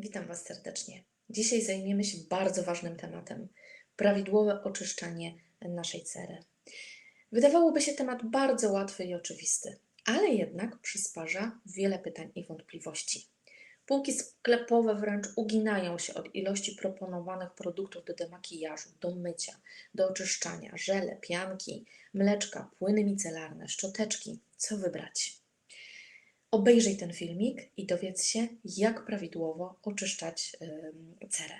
Witam Was serdecznie. Dzisiaj zajmiemy się bardzo ważnym tematem prawidłowe oczyszczanie naszej cery. Wydawałoby się temat bardzo łatwy i oczywisty, ale jednak przysparza wiele pytań i wątpliwości. Półki sklepowe wręcz uginają się od ilości proponowanych produktów do demakijażu, do mycia, do oczyszczania, żele, pianki, mleczka, płyny micelarne, szczoteczki. Co wybrać? Obejrzyj ten filmik i dowiedz się, jak prawidłowo oczyszczać cerę.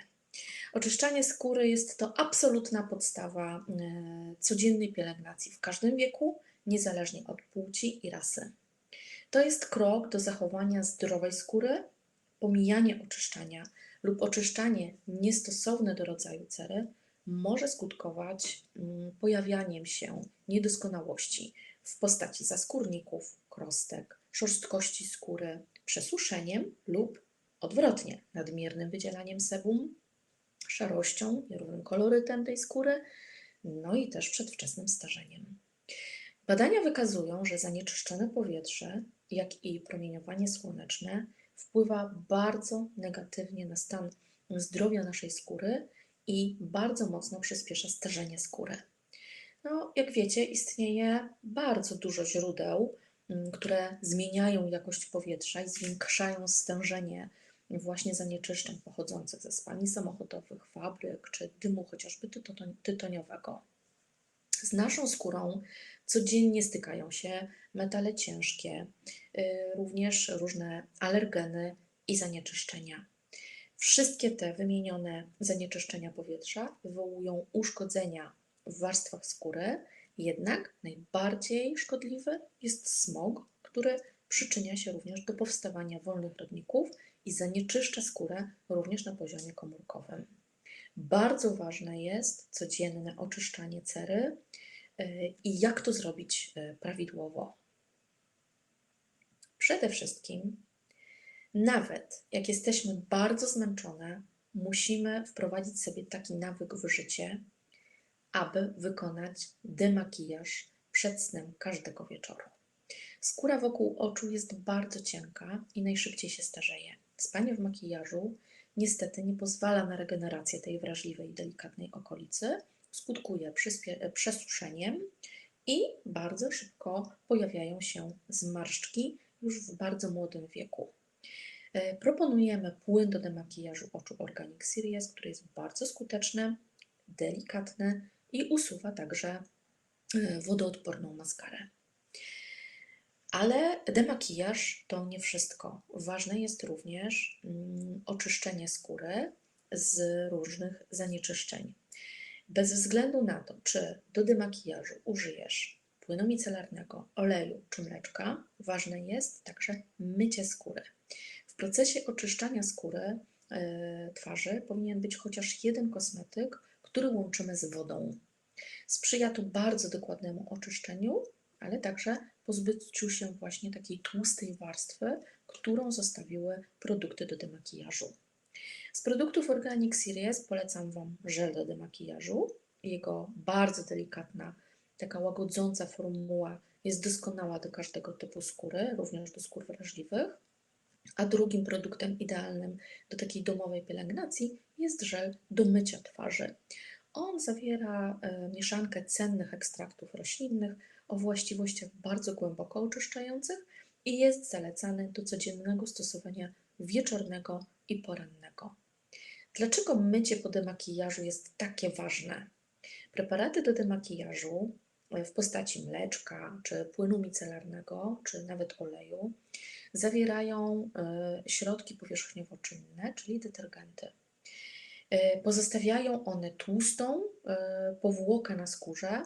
Oczyszczanie skóry jest to absolutna podstawa y, codziennej pielęgnacji w każdym wieku, niezależnie od płci i rasy. To jest krok do zachowania zdrowej skóry, pomijanie oczyszczania lub oczyszczanie niestosowne do rodzaju cery może skutkować mm, pojawianiem się niedoskonałości w postaci zaskórników, krostek, szorstkości skóry, przesuszeniem lub odwrotnie, nadmiernym wydzielaniem sebum, szarością, nierównym kolorytem tej skóry, no i też przedwczesnym starzeniem. Badania wykazują, że zanieczyszczone powietrze, jak i promieniowanie słoneczne wpływa bardzo negatywnie na stan zdrowia naszej skóry i bardzo mocno przyspiesza starzenie skóry. No, jak wiecie, istnieje bardzo dużo źródeł, które zmieniają jakość powietrza i zwiększają stężenie właśnie zanieczyszczeń pochodzących ze spalin samochodowych, fabryk czy dymu chociażby tytoniowego. Z naszą skórą codziennie stykają się metale ciężkie, y, również różne alergeny i zanieczyszczenia. Wszystkie te wymienione zanieczyszczenia powietrza wywołują uszkodzenia w warstwach skóry, jednak najbardziej szkodliwy jest smog, który przyczynia się również do powstawania wolnych rodników i zanieczyszcza skórę również na poziomie komórkowym. Bardzo ważne jest codzienne oczyszczanie cery y, i jak to zrobić y, prawidłowo. Przede wszystkim, nawet jak jesteśmy bardzo zmęczone, musimy wprowadzić sobie taki nawyk w życie, aby wykonać demakijaż przed snem każdego wieczoru. Skóra wokół oczu jest bardzo cienka i najszybciej się starzeje. Spanie w makijażu niestety nie pozwala na regenerację tej wrażliwej i delikatnej okolicy, skutkuje przesuszeniem i bardzo szybko pojawiają się zmarszczki już w bardzo młodym wieku. E, proponujemy płyn do demakijażu oczu Organic Series, który jest bardzo skuteczny, delikatny i usuwa także e, wodoodporną maskarę. Ale demakijaż to nie wszystko. Ważne jest również mm, oczyszczenie skóry z różnych zanieczyszczeń. Bez względu na to, czy do demakijażu użyjesz płynu micelarnego, oleju czy mleczka, ważne jest także mycie skóry. W procesie oczyszczania skóry yy, twarzy powinien być chociaż jeden kosmetyk, który łączymy z wodą. Sprzyja to bardzo dokładnemu oczyszczeniu, ale także pozbyciu się właśnie takiej tłustej warstwy, którą zostawiły produkty do demakijażu. Z produktów Organic Series polecam Wam żel do demakijażu. Jego bardzo delikatna, taka łagodząca formuła jest doskonała do każdego typu skóry, również do skór wrażliwych. A drugim produktem idealnym do takiej domowej pielęgnacji jest żel do mycia twarzy. On zawiera e, mieszankę cennych ekstraktów roślinnych o właściwościach bardzo głęboko oczyszczających i jest zalecany do codziennego stosowania wieczornego i porannego. Dlaczego mycie po demakijażu jest takie ważne? Preparaty do demakijażu e, w postaci mleczka, czy płynu micelarnego, czy nawet oleju zawierają e, środki powierzchniowo-czynne, czyli detergenty. E, pozostawiają one tłustą powłokę na skórze,